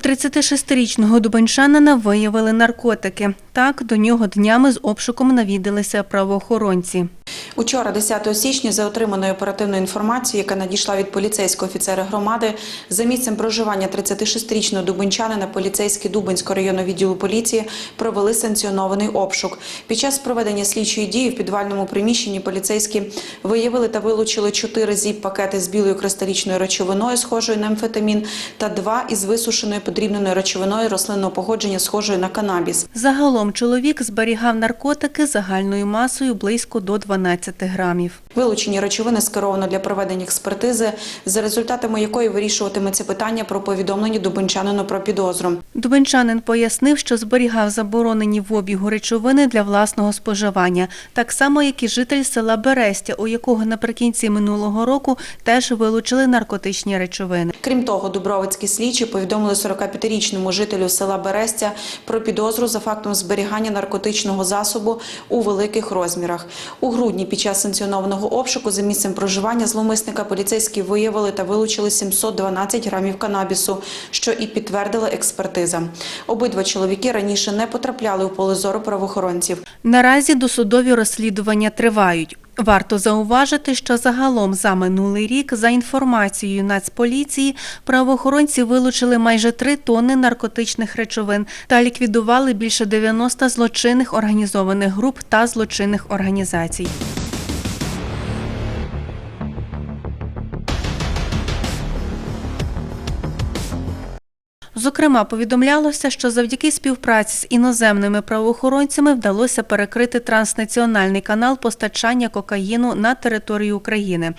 36-річного дубенчанина виявили наркотики. Так, до нього днями з обшуком навідалися правоохоронці. Учора, 10 січня, за отриманою оперативною інформацією, яка надійшла від поліцейського офіцера громади, за місцем проживання 36-річного дубенчанина поліцейські Дубенського районного відділу поліції провели санкціонований обшук. Під час проведення слідчої дії в підвальному приміщенні поліцейські виявили та вилучили чотири зіп-пакети з білою кристалічною речовиною, схожою на амфетамін, та два із висушеною подрібненою речовиною рослинного походження, схожою на канабіс. Загалом чоловік зберігав наркотики загальною масою близько до 12 грамів. Вилучені речовини скеровано для проведення експертизи, за результатами якої вирішуватиметься питання про повідомлення дубенчанину про підозру. Дубенчанин пояснив, що зберігав заборонені в обігу речовини для власного споживання, так само, як і житель села Берестя, у якого наприкінці минулого року теж вилучили наркотичні речовини. Крім того, дубровицькі слідчі повідомили 45-річному жителю села Берестя про підозру за фактом зберігання наркотичного засобу у великих розмірах. У грудні під час санкціонованого обшуку за місцем проживання зловмисника поліцейські виявили та вилучили 712 грамів канабісу, що і підтвердила експертиза. Обидва чоловіки раніше не потрапляли у поле зору правоохоронців. Наразі досудові розслідування тривають. Варто зауважити, що загалом за минулий рік, за інформацією Нацполіції, правоохоронці вилучили майже 3 тонни наркотичних речовин та ліквідували більше 90 злочинних організованих груп та злочинних організацій. Зокрема, повідомлялося, що завдяки співпраці з іноземними правоохоронцями вдалося перекрити транснаціональний канал постачання кокаїну на територію України.